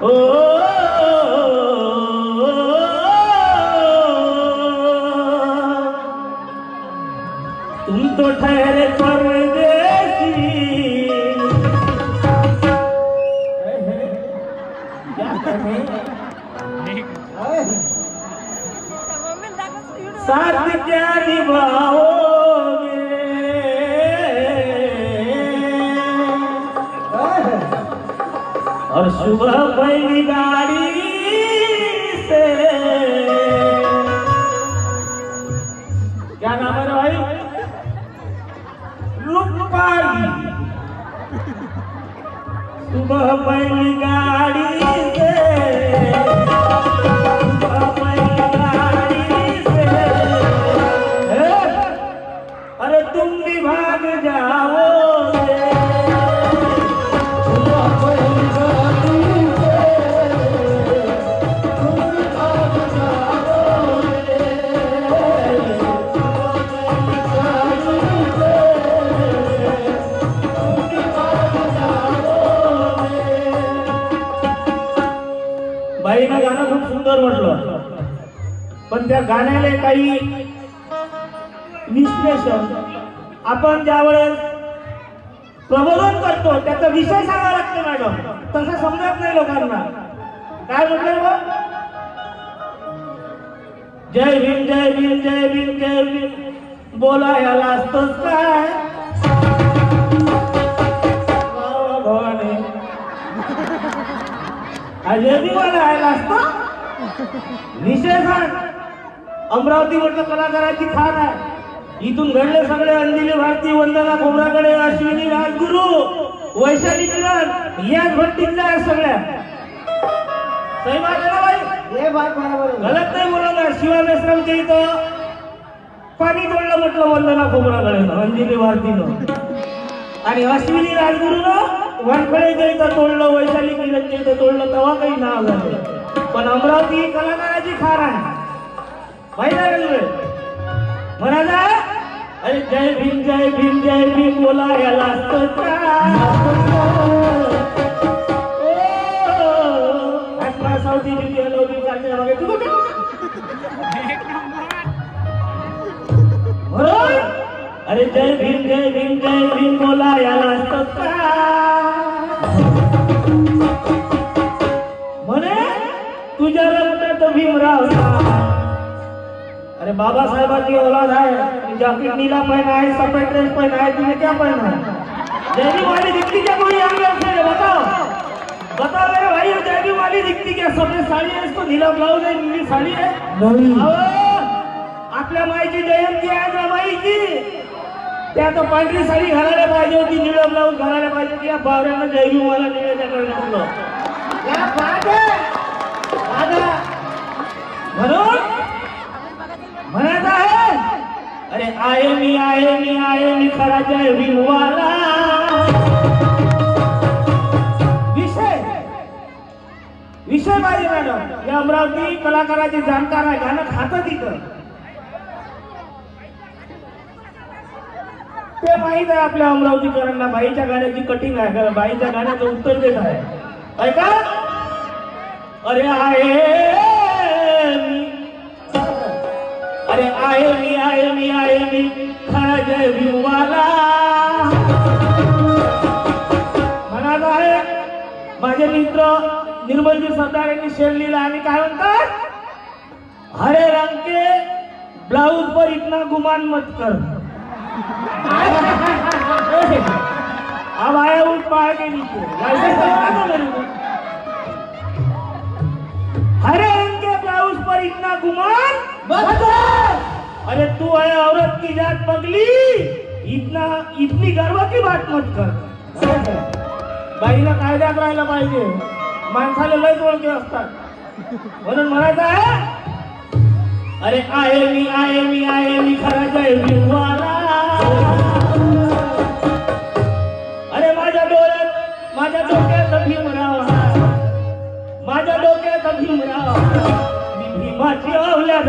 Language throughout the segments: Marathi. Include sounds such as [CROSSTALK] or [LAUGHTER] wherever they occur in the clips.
哦。त्या गाण्याला काही विश्लेषण आपण ज्यावेळेस प्रबोधन करतो त्याचा विषय सांगावा लागतो मॅडम. तसं समजत नाही लोकांना. काय म्हटलं मग जय भीम जय भीम जय भीम जय भीम. बोलायला असतच काय वा वा भवानी अजय बोलायला असतो? विषय सांग अमरावती म्हटलं कलाकाराची खान आहे. इथून घडले सगळे अंजली भारती वंदना खोबराकडे अश्विनी राजगुरु वैशाली किरण याच भट्टीतल्या आहेत सगळ्या. सही बात आहे ना बाई हे बात बरोबर आहे. गलत नाही बोलवणार शिवा मेश्रामच्या इथं पाणी तोडलं म्हटलं वंदना खोबराकडे अंजली भारतीनं आणि अश्विनी राजगुरूनं वानखळेच्या इथं तोडलं वैशाली किरणच्या इथं तोडलं तेव्हा काही नाव झालं. पण अमरावती कलाकाराची खार आहे. माहिती आहे का तुला? अरे जय भीम जय भीम जय भीम बोला याला असतं का साऊथ इंडियन चालते मागे. तू अरे जय भीम जय भीम जय भीम बोला याला असतं का म्हणे तुझ्या रक्तात भीमराव. अरे बाबासाहेबाची औलाद है जैकेट नीला पहना है सफेद ड्रेस पहना है तूने क्या पहना है जैनी वाली दिखती क्या कोई आगे से बताओ बताओ मेरे भाई ये जैनी वाली दिखती क्या सफेद साड़ी है इसको नीला ब्लाउज है नीली साड़ी है आपल्या माईची जयंती आहे ना माईची. त्या तर पांढरी साडी घालायला पाहिजे होती निळं ब्लाऊज घालायला पाहिजे होती. या बावऱ्यानं जयवी मला निळ्याच्या आहे? दादा म्हणून म्हणत आहे अरे आहे मी आहे मी आहे मी खरा जय विषय. विषय पाहिजे मॅडम या अमरावती कलाकाराची जाणकार आहे गाणं खातं तिथं. ते माहीत आहे आपल्या अमरावतीकरांना बाईच्या गाण्याची कटिंग आहे बाईच्या गाण्याचं उत्तर देत आहे. ऐका. अरे आहे. आहे मी आहे मी आहे मी खरा जय भीमवाला म्हणाल आहे माझे मित्र निर्मलजी सरदार यांनी शेर लिहिला आणि काय म्हणतात? हरे रंग के ब्लाउज पर इतना गुमान मत कर. [LAUGHS] अब आया उठ पहाड़ के नीचे. हरे रंग के ब्लाउज पर इतना गुमान मत कर. अरे तू है औरत की जात पगली इतना इतनी गर्व की बात मत कर. बाईला कायद्यात राहायला पाहिजे. माणसाला लय ओळखी असतात. म्हणून म्हणायचं आहे अरे आहे मी आहे मी आहे मी खरा जय अरे माझ्या डोळ्यात माझ्या डोक्यात भीमराव हा. माझ्या डोक्यात भीमराव मी भीमाची अवलाद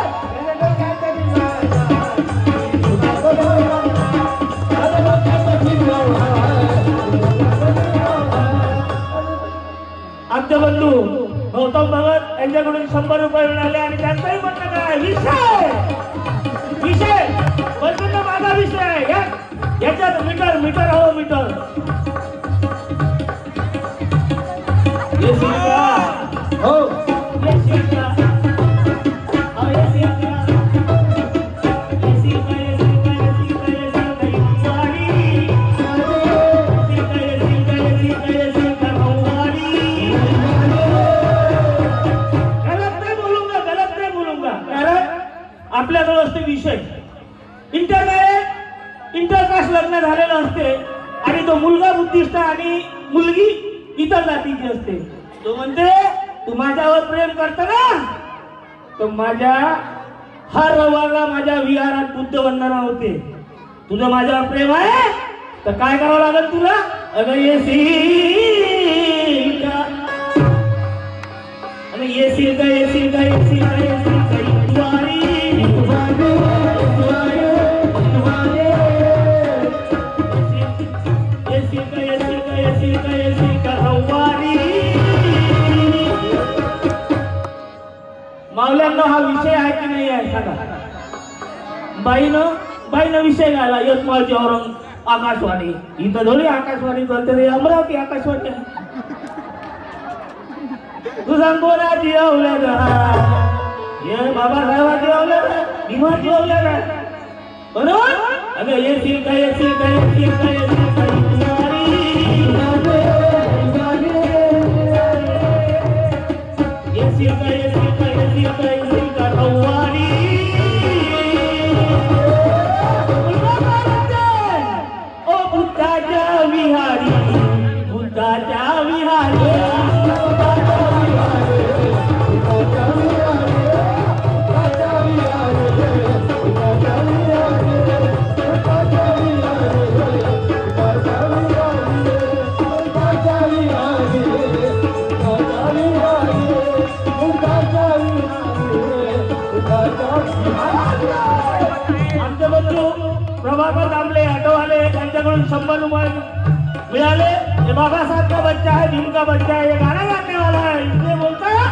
आमचे बंधू गौतम भगत यांच्याकडून शंभर रुपये मिळाले आणि त्यांचंही म्हणणं काय विषय! विषय! म्हणतो माझा विषय आहे. याच्यात मीटर मीटर हवं मीटर. आणि तो मुलगा बुद्धिस्ट आणि मुलगी इतर जातीची असते. तो म्हणते तू माझ्यावर प्रेम करतो ना? तर माझ्या हर रविवारला माझ्या विहारात बुद्ध वंदना होते. तुझं माझ्यावर प्रेम आहे? तर काय करावं लागेल तुला? अगं येशील का आणि येशील का येशील का येशील का येशील मावल्यांना हा विषय आहे की नाही आहे सांगा. बाईनं बाईनं विषय घाला यवतमाळची औरंग आकाशवाणी. इथं थोडी आकाशवाणी चालते रे अमरावती आकाशवाणी. आहे तुझा कोणाची अवलाद ये बाबासाहेबाची अवलाद भीमाची अवलाद बरोबर? अगं येशील का येशील का येशील का येशील का? शंभर रुपये मिळाले. हे बाबासाहेब का बच्चा है भीम का बच्चा है ये गाना गाने वाला है इसलिए बोलता है.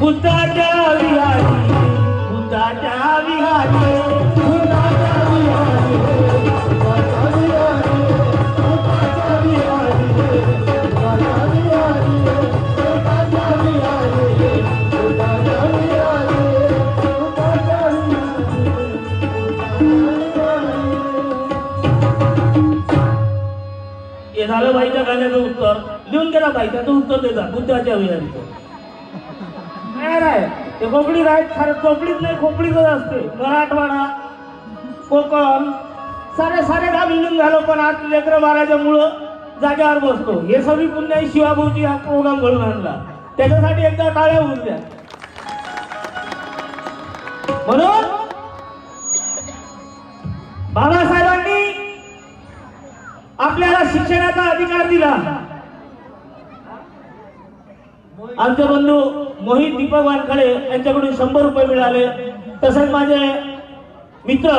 बुद्धाच्या विहारी बुद्धाच्या विहारी बुद्धाच्या विहारी. बाईच्या गाण्याचं उत्तर लिहून गेला बाई त्याचं उत्तर देता बुद्धाच्या विहारीचं नाही नाही ते कोकणीत आहेत खरं कोकणीत नाही कोकणीतच असते. मराठवाडा कोकण सारे सारे गाव मिळून झालो पण आज लेकर महाराजामुळं जागेवर बसतो. हे सगळी पुण्या शिवाभाऊची हा प्रोग्राम घडून आणला. त्याच्यासाठी एकदा टाळ्या होऊन द्या. म्हणून बाबासाहेबांनी आपल्याला शिक्षणाचा अधिकार दिला. आमचे बंधू मोहित दीपक वानखडे यांच्याकडून शंभर रुपये मिळाले. तसेच माझे मित्र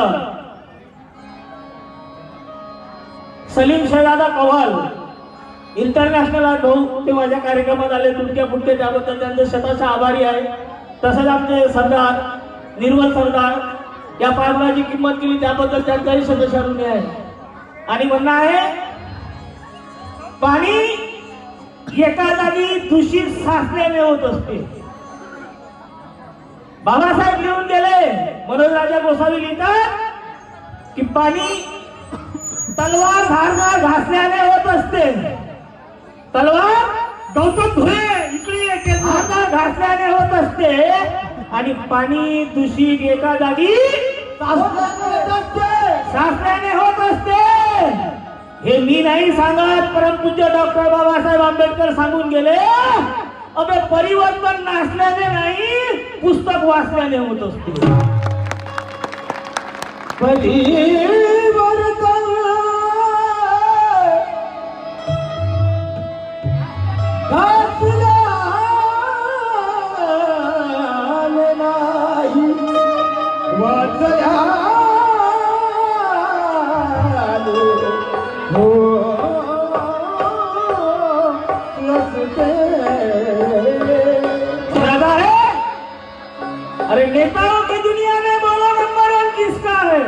सलीम शहजादा कव्हाल इंटरनॅशनल आर्ट ते माझ्या कार्यक्रमात आले. तुमच्या पुढचे त्याबद्दल त्यांचे शताशा आभारी आहे. तसंच आमचे सरदार निर्मल सरदार या पारणाची किंमत केली त्याबद्दल त्यांचाही सदस्य ऋणी आहे. आणि म्हणणं आहे पाणी एका जागी दूषित साचल्याने होत असते बाबासाहेब लिहून गेले मनोज राजा गोसावी लिहितात की पाणी तलवार धारदार घासल्याने होत असते. तलवार गौतम धुळे इकडे धारदार घासल्याने होत असते. आणि पाणी दूषित एका जागी साचल्याने होत असते. हे मी नाही सांगत परमपूज्य डॉक्टर बाबासाहेब आंबेडकर सांगून गेले अबे परिवर्तन नसल्याने नाही पुस्तक वाचल्याने होत असते. नेताओं की दुनिया में बोला नंबर वन किसका है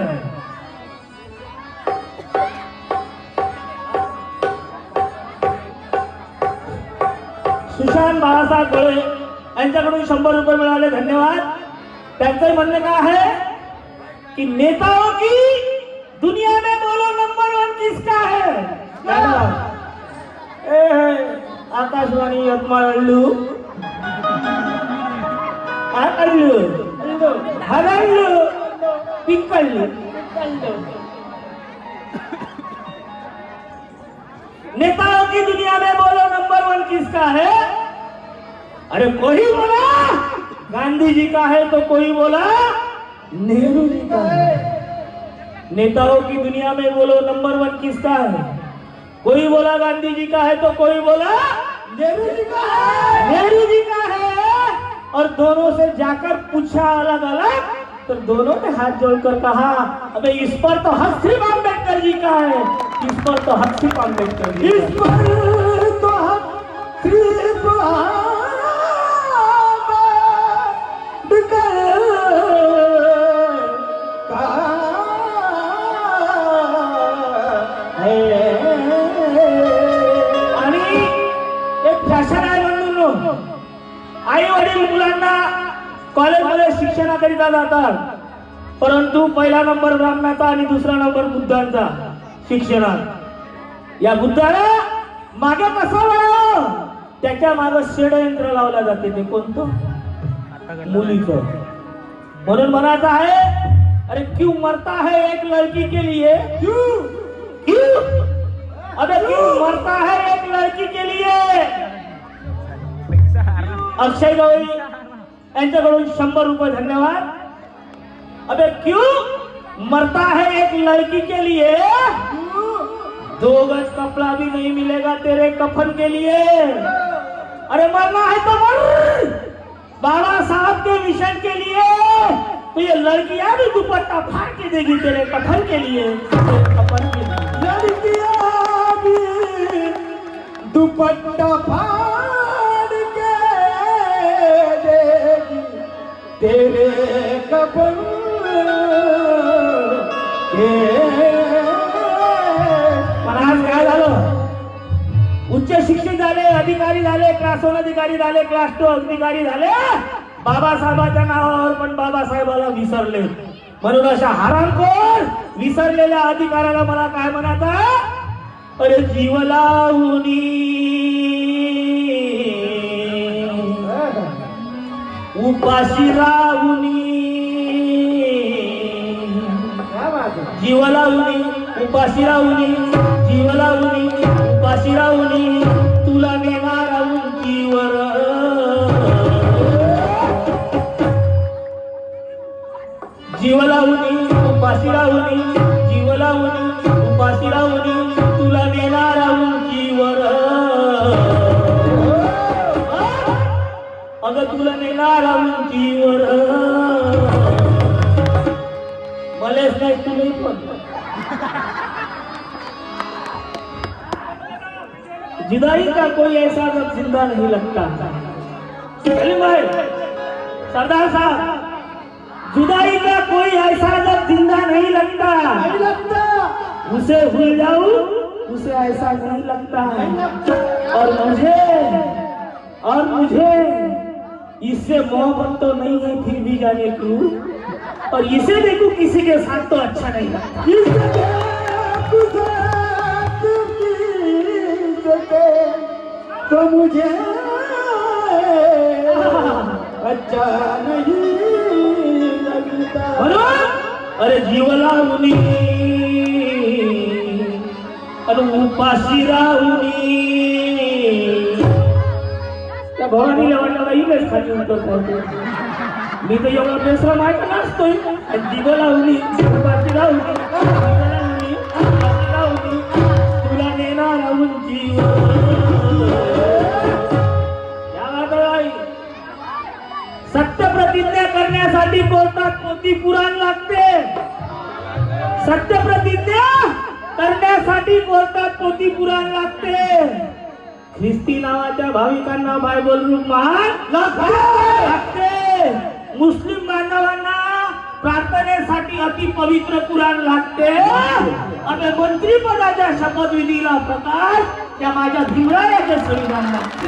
सुशांत बाळासाहेब गोळे यांच्याकडून शंभर रुपये मिळाले धन्यवाद. त्यांचं म्हणणं काय आहे? कि नेताओं की दुनिया में बोलो नंबर वन किसका है? आकाशवाणी यवतमाळ अल्लू. अल्लू? హరళ్ళు పిక్కళ్ళు नेताओं की दुनिया में बोलो नंबर वन किसका है? अरे कोई बोला। गांधी जी का है तो कोई बोला। नेहरू जी का है। नेताओं की दुनिया में बोलो नंबर वन किसका है? कोई बोला गांधी जी का है तो कोई बोला। नेहरू जी का है। नेहरू जी का है। और दोनों से जाकर पूछा अलग अलग तो दोनों ने हाथ जोड़कर कहा, अबे इस पर तो सिर्फ़ अंबेडकर जी का है। इस पर तो सिर्फ़ अंबेडकर जी इस पर तो हक शिक्षणाकरिता जातात. परंतु पहिला नंबर ब्राह्मणाचा आणि दुसरा नंबर बुद्धांचा शिक्षणात. या बुद्धाला मागे कसं त्याच्यामागे षडयंत्र लावलं जाते ते कोणतं? मुलीचं. म्हणून म्हणायचं आहे अरे क्यों मरता है एक लड़की के लिए? क्यों? क्यों अबे क्यों मरता है एक लड़की के लिए? अक्षय गवळी रुपये धन्यवाद। अबे क्यों? मरता है एक लड़की के लिए। दो गज कपड़ा भी नहीं मिलेगा तेरे कफन के लिए। अरे मरना है तो मर। बाबा साहब के मिशन के लिए। तो ये लड़कियाँ भी दुपट्टा फाड़ के देगी तेरे कफन के लिए। कफन के लिए। लड़कियाँ भी दुपट्टा फाड़ तेरे कपन पण आज काय झालं? उच्च शिक्षित झाले अधिकारी झाले क्लास वन अधिकारी झाले क्लास टू अधिकारी झाले. बाबासाहेबाच्या नावावर पण बाबासाहेबाला विसरले. म्हणून अशा हरामखोर विसरलेल्या अधिकाऱ्याला मला काय म्हणायचं? अरे जीव लावणी उपाशी राहुनी. क्या बात उपाशी राहुनी. जीव लावणी उपाशी राहुनी. तुला नेणार उंचीवर जीव उपाशी राहुनी. जीव उपाशी राहुनी. अगं तुला नेणार उंचीवर. मलेच नाही तुम्ही पण. जुदाई का कोई ऐसा जब जिंदा नहीं लगता? भाई सरदार साहब जुदाई का कोई ऐसा जब जिंदा नहीं लगता? नहीं लगता। उसे भूल जाऊं उसे ऐसा नहीं लगता। और मुझे मुझे इससे मोहब्बत तो नहीं है फिर भी जाने क्यों? और इसे देखो किसी के साथ तो अच्छा नहीं किसके तो मुझे अच्छा नहीं लगता। अरे जीवला मुनी अरे उपाशी राहुनी। त्या भवानीला वाटलं का खाली उतर पडतो मी तर एवढा बेसरा माहिती नसतोय. आणि लावली हुनी लावली तुला नेणार सत्य प्रतिज्ञा करण्यासाठी कोर्टात मोती पुराण लागते? सत्य प्रतिज्ञा करण्यासाठी कोर्टात मोती पुराण लागते? ख्रिस्ती नावाच्या भाविकांना बायबल रूप महान लागते मुस्लिम बांधवांना प्रार्थनेसाठी अति पवित्र पुराण लागते. आणि मंत्रीपदाच्या शपथविधीला प्रकाश त्या माझ्या भीमरायाचे संविधान लागते.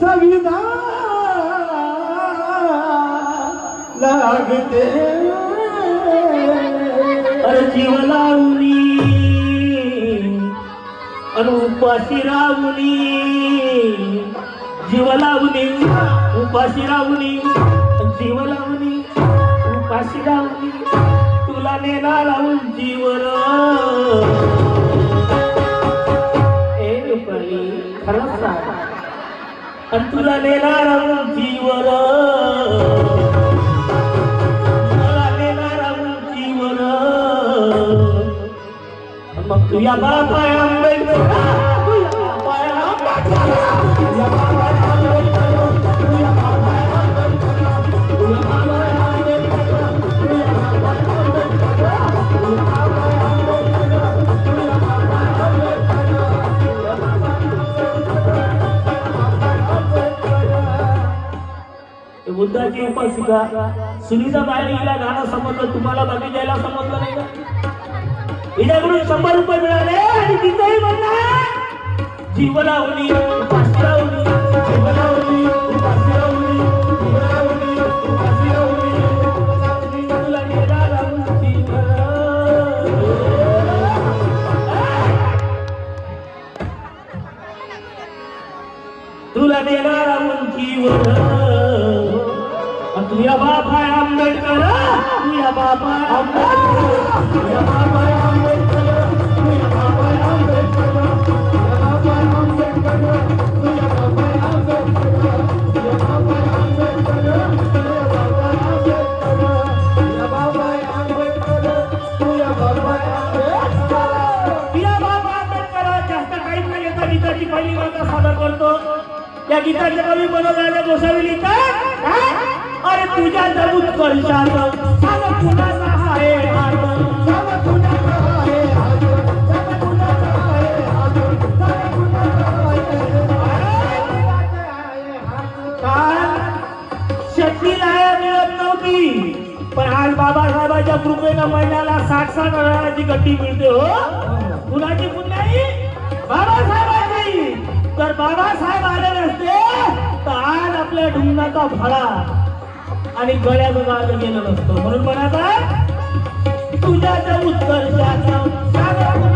संविधान लागते. जीव लावणी उपाशी रावली. जीव लावली. उपाशी रावली. जीव लावणी उपाशी रावली. तुला नेला लावून जीवर. ए परी खरंच सांग. तुला नेला लावून जीवर. बापाय बुद्धाची उपासिका. सुनीता बाहेर गेला गाणं समजलं तुम्हाला बाकी द्यायला समजलं नाही का? हिच्याकडून शंभर रुपये मिळाले आणि तिथंही म्हणणार जीवनावली उपासिकावली, जीवनावली उपासिकावली, जीवनावली उपासिकावली, तुला नेला तुला देणारा उंचीवर तुझ्या बाबा आंबेडकर तुझ्या बाप आंबेडकर तुझ्या बाबा बसवली तर अरे तुझ्या जबूत कर्षात सांग कुणाचा आहे हात? मिळत नव्हती. पण आज बाबासाहेबांच्या कृपेनं महिन्याला साठ साठ हजाराची गड्डी मिळते हो. कुणाची पुण्याई? बाबासाहेबांची. तर बाबासाहेब आले नसते आज ढुंगाचा फळा आणि गळ्याचं गाज गेलं नसतो. म्हणून म्हणाचा तुझ्याच्या तुझ्या त्या उत्कर्षाचा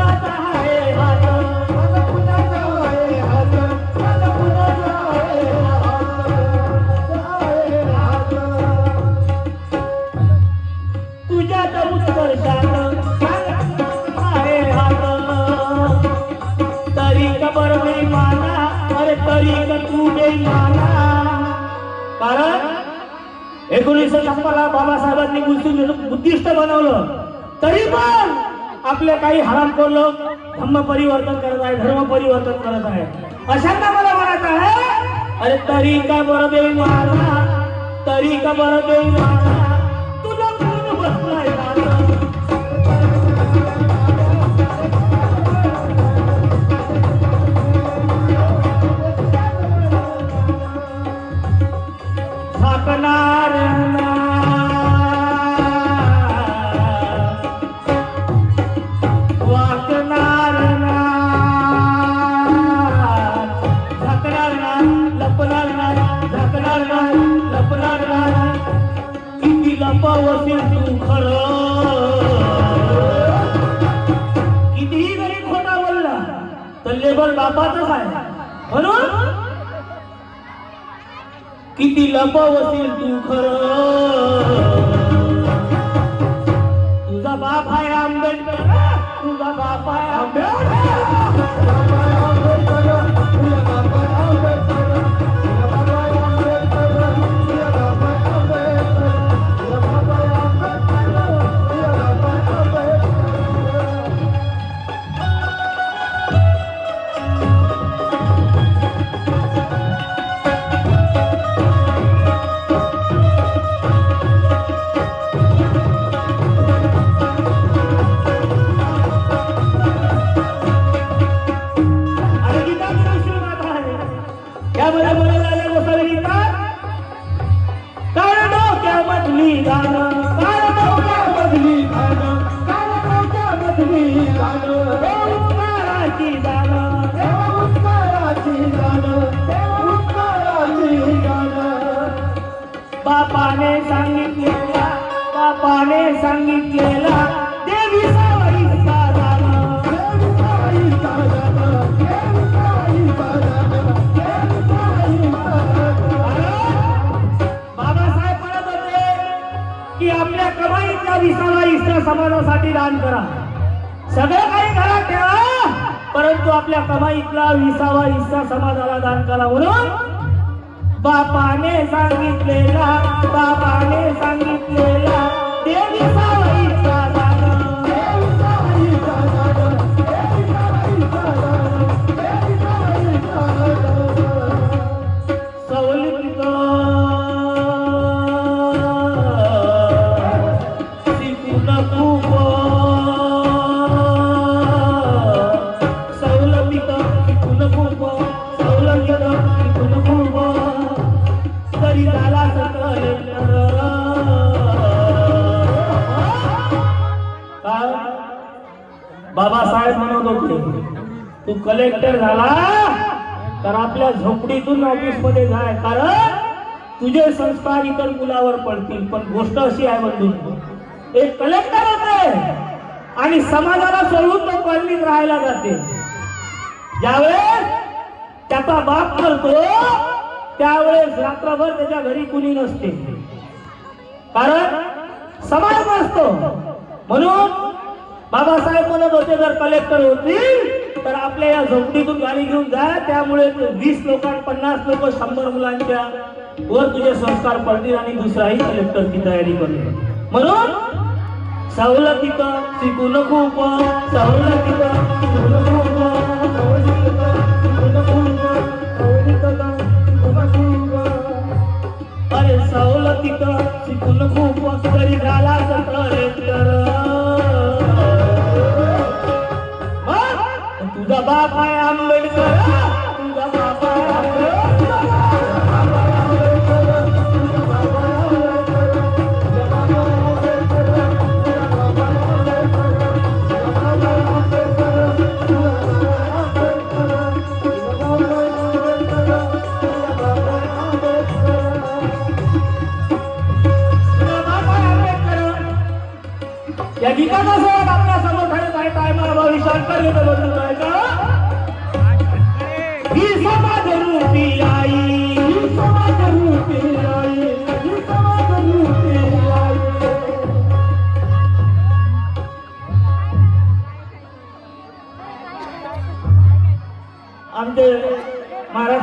एकोणीसशे छप्पनला बाबासाहेबांनी बुद्धी- बुद्धिस्ट बनवलं. तरी पण आपले काही हरामखोर लोक धम्म परिवर्तन करत आहे धर्म परिवर्तन करत आहे अशांना मला म्हणत आहे अरे तरी का बरं देऊ महाराज? तरी का बरं देऊ महाराज? किती लपवशील तू खरं समाजासाठी दान करा. सगळं काही घरात ठेवा परंतु आपल्या कमाईतला विसावा हिस्सा समाजाला दान करा म्हणून बापाने सांगितलेला बापाने सांगितलेला ते विसावा हिस्सा म्हणत होते. तू कलेक्टर झाला तर आपल्या झोपडीतून ऑफिसमध्ये जाय. कारण तुझे संस्कार इतर मुलावर पडतील. पण गोष्ट अशी आहे बंधू एक कलेक्टर होते आणि समाजाला सोडून तो कॉलनीत राहायला जाते. ज्यावेळेस त्याचा बाप करतो त्यावेळेस रात्रभर त्याच्या घरी कुणी नसते. कारण समाज नसतो. म्हणून बाबासाहेब म्हणत होते जर कलेक्टर होतील तर आपल्या या झोपडीतून गाडी घेऊन जा. त्यामुळे वीस लोकां पन्नास लोक शंभर मुलांच्या वर तुझे संस्कार पडतील आणि दुसराही कलेक्टरची तयारी करतील म्हणून सवलतीत शिकू नको सवलतीत शिकू नको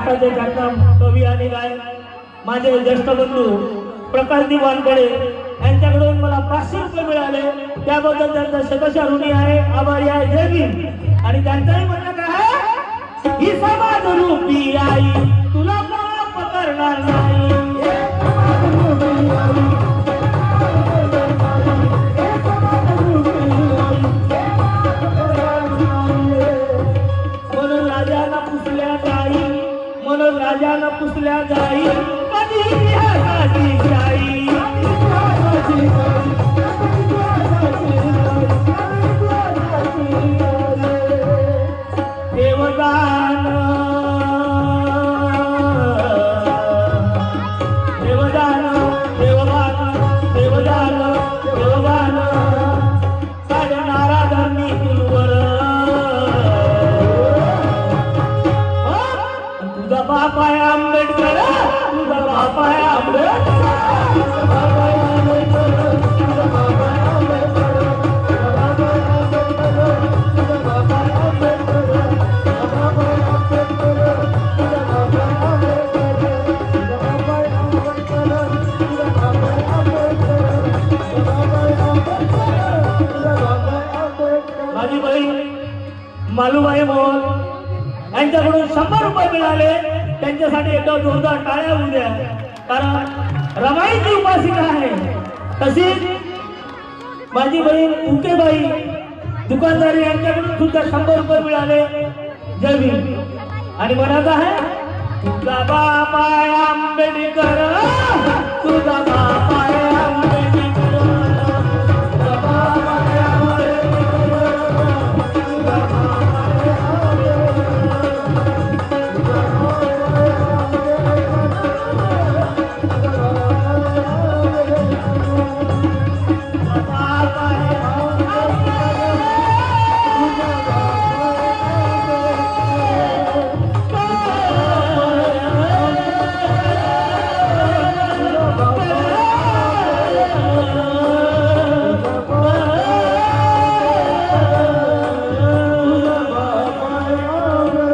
महाराष्ट्राचे ख्यातनाम कवी आणि गायक माझे ज्येष्ठ बंधू प्रकाश दिवानकडे यांच्याकडून मला पाचशे रुपये मिळाले. त्याबद्दल त्यांचा शतशा ऋणी आहे आभारी आहे. जय भीम. आणि त्यांचाही म्हणणं काय आहे? ही समाज रूपी आई तुला पकडणार नाही? राजाला पुसल्या जाई. कधी इतिहासाची शाई यांच्याकडून शंभर रुपये मिळाले. त्यांच्यासाठी एकदा जोरदार टाळ्या होऊ द्या. कारण रमाईची उपासिका आहे. तशीच माझी बहीण उकेबाई दुकानदारी यांच्याकडून सुद्धा शंभर रुपये मिळाले. जय आणि म्हणायचं आहे तुझा बापाय आंबेडकर. तुझा बाबा